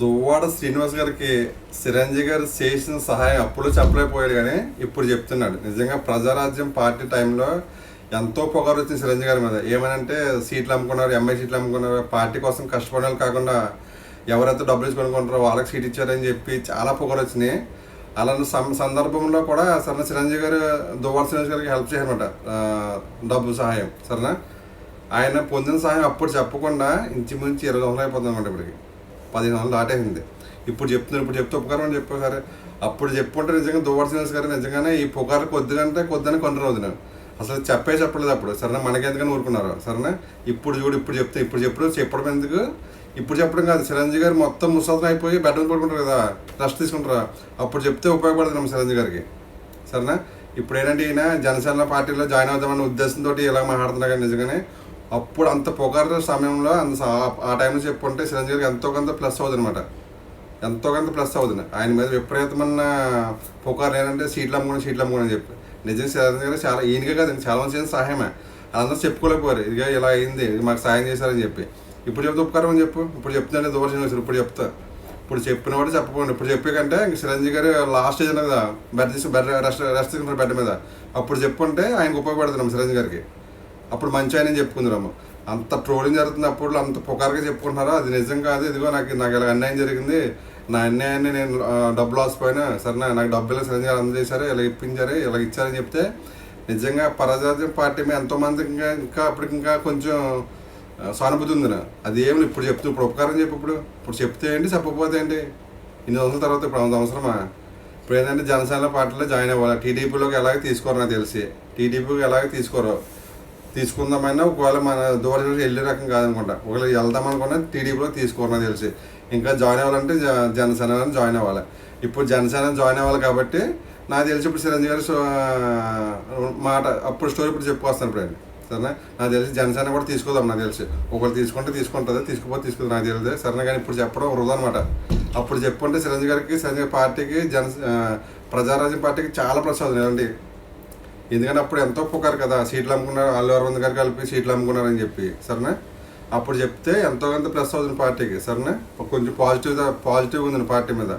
దువ్వాడ శ్రీనివాస్ గారికి చిరంజీవి గారు చేసిన సహాయం అప్పుడు చెప్పలేకపోయాడు కానీ ఇప్పుడు చెప్తున్నాడు. నిజంగా ప్రజారాజ్యం పార్టీ టైంలో ఎంతో పొగరు వచ్చింది చిరంజీవి గారి మీద. ఏమనంటే సీట్లు అమ్ముకున్నారు ఎంఐ సీట్లు అమ్ముకున్నారు పార్టీ కోసం కష్టపడే కాకుండా ఎవరైతే డబ్బులు ఇచ్చి కొనుక్కుంటారో వాళ్ళకి సీట్ ఇచ్చారని చెప్పి చాలా పొగరు వచ్చినాయి. అలాంటి సందర్భంలో కూడా సరే చిరంజీవి గారు దువ్వాడ శ్రీనివాస్ గారికి హెల్ప్ చేయనమాట డబ్బు సహాయం. సరేనా? ఆయన పొందిన సహాయం అప్పుడు చెప్పకుండా ఇంచుమించు ఇరవై రోజులు అయిపోతుంది అనమాట ఇప్పటికి. పదిహేను వందలు దాటేసింది. ఇప్పుడు చెప్తున్నారు ఇప్పుడు చెప్తే ఉపకారం అని చెప్పారు సరే. అప్పుడు చెప్పుకుంటే నిజంగా దువ్వాల్సిన గారు నిజంగానే ఈ పొగారు కొద్దిగంటే కొద్దని కొన్ని రోజు నేను అసలు చెప్పే చెప్పలేదు అప్పుడు. సరేనా మనకెందుకని ఊరుకున్నారు? సరేనా? ఇప్పుడు చూడు ఇప్పుడు చెప్తే ఇప్పుడు చెప్పుడు చెప్పడం ఎందుకు? ఇప్పుడు చెప్పడం కాదు. చిరంజీవి గారు మొత్తం ముసాదం అయిపోయి బెడ్ మీద పడుకుంటారు కదా రెస్ట్ తీసుకుంటారా? అప్పుడు చెప్తే ఉపయోగపడుతున్నాం చిరంజీవి గారికి. సరేనా? ఇప్పుడు ఏంటంటే ఈయన జనసేన పార్టీలో జాయిన్ అవుదామనే ఉద్దేశంతో ఇలా మాట్లాడుతున్నా కానీ నిజంగానే అప్పుడు అంత పొగర సమయంలో అంత ఆ టైంలో చెప్పుకుంటే చిరంజీవి గారికి ఎంతో కొంత ప్లస్ అవుతుంది అనమాట ఎంతో కొంత ప్లస్ అవుతుంది ఆయన మీద విపరీతమైన పుకారు ఏంటంటే సీట్లు అమ్ముకుని సీట్లు అమ్ముకుని అని చెప్పి. నిజం చిరంజీవి గారు చాలా ఈయనగా కాదండి చాలా మంది సహాయమే. అందరూ చెప్పుకోలేకపోయారు. ఇదిగా ఇలా అయింది మాకు సాయం చేశారని చెప్పి. ఇప్పుడు చెప్తే ఉపకారం అని చెప్పు. ఇప్పుడు చెప్తుందంటే దూరం ఇప్పుడు చెప్తా. ఇప్పుడు చెప్పిన వాడు చెప్పకండి ఇప్పుడు చెప్పే కంటే ఇంక చిరంజీవి గారు లాస్ట్ ఏజ్ కదా బెడ్ తీసి బెడ్ రెస్ట్ రెస్ట్ తీసుకుంటారు బెడ్ మీద. అప్పుడు చెప్పుకుంటే ఆయనకు ఉపయోగపడుతున్నాం చిరంజీవి గారికి. అప్పుడు మంచి ఆయన చెప్పుకుందాము అంత ట్రోలింగ్ జరుగుతుంది అప్పుడు అంత పుకారుగా చెప్పుకుంటున్నారా? అది నిజం కాదు ఇదిగో నాకు నాకు ఇలా అన్యాయం జరిగింది. నా అన్యాయాన్ని నేను డబ్బు లాస్ పోయినా సరే నా- నాకు డబ్బులు సరిగ్గా అందజేశారు ఇలా ఇప్పించారు ఇలా ఇచ్చారని చెప్తే నిజంగా పరజాతి పార్టీ మీద ఎంతోమంది ఇంకా ఇంకా అప్పటికి ఇంకా కొంచెం సానుభూతి ఉంది నా. అది ఏమి ఇప్పుడు చెప్తూ ఇప్పుడు ఉపకారం చెప్పు ఇప్పుడు. ఇప్పుడు చెప్తే ఏంటి చెప్పకపోతే ఏంటి? ఇన్ని సంవత్సరాల తర్వాత ఇప్పుడు అంత అవసరమా? ఇప్పుడు ఏంటంటే జనసేన పార్టీలో జాయిన్ అవ్వాలి. టీడీపీలోకి ఎలాగ తీసుకోరు నాకు తెలిసి. టీడీపీకి ఎలాగ తీసుకోరు. తీసుకుందామైనా ఒకవేళ మన దూరం వెళ్ళే రకం కాదనుకుంటా. ఒకవేళ వెళ్దాం అనుకున్నా టీడీపీలో తీసుకోరు నాకు తెలిసి. ఇంకా జాయిన్ అవ్వాలంటే జనసేనలో జాయిన్ అవ్వాలి. ఇప్పుడు జనసేన జాయిన్ అవ్వాలి కాబట్టి నాకు తెలిసి ఇప్పుడు చిరంజీవి గారు మాట అప్పుడు స్టోరీ ఇప్పుడు చెప్పుకొస్తాను ఇప్పుడు ఆయన. సరేనా? నాకు తెలిసి జనసేన కూడా తీసుకోదాం నాకు తెలిసి. ఒకరు తీసుకుంటే తీసుకుంటుంది తీసుకుపోతే తీసుకుంది నాకు తెలియదు. సరేనా? కానీ ఇప్పుడు చెప్పడం వృధా అనమాట అప్పుడు చెప్పుకుంటే చిరంజీవి గారికి చిరంజీవి పార్టీకి జన ప్రజారాజ్యం పార్టీకి చాలా ప్రసాదం ఏమండి? ఎందుకంటే అప్పుడు ఎంతో ఒప్పుకారు కదా సీట్లు అమ్ముకున్నారు అల్లు అరవింద్ గారు కలిపి సీట్లు అమ్ముకున్నారని చెప్పి సరేనా? అప్పుడు చెప్తే ఎంతో కొంత ప్లస్ అవుతుంది పార్టీకి సరేనా? కొంచెం పాజిటివ్ పాజిటివ్ ఉంది పార్టీ మీద.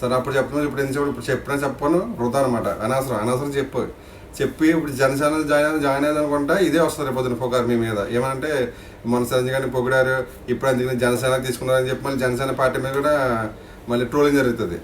సరే అప్పుడు చెప్తున్నాను ఇప్పుడు ఎందుకు ఇప్పుడు చెప్పినా చెప్పను వృధా అనమాట అనవసరం అనవసరం చెప్పు. చెప్పి ఇప్పుడు జనసేన జాయిన్ జాయిన్ అయ్యాను అనుకుంటా ఇదే వస్తుంది పొద్దున పొగారు మీ మీద. ఏమంటే మన సంజయ్ గారిని పొగిడారు ఇప్పుడు అందుకని జనసేన తీసుకున్నారని చెప్పి మళ్ళీ జనసేన పార్టీ మీద కూడా మళ్ళీ ట్రోలింగ్ జరుగుతుంది.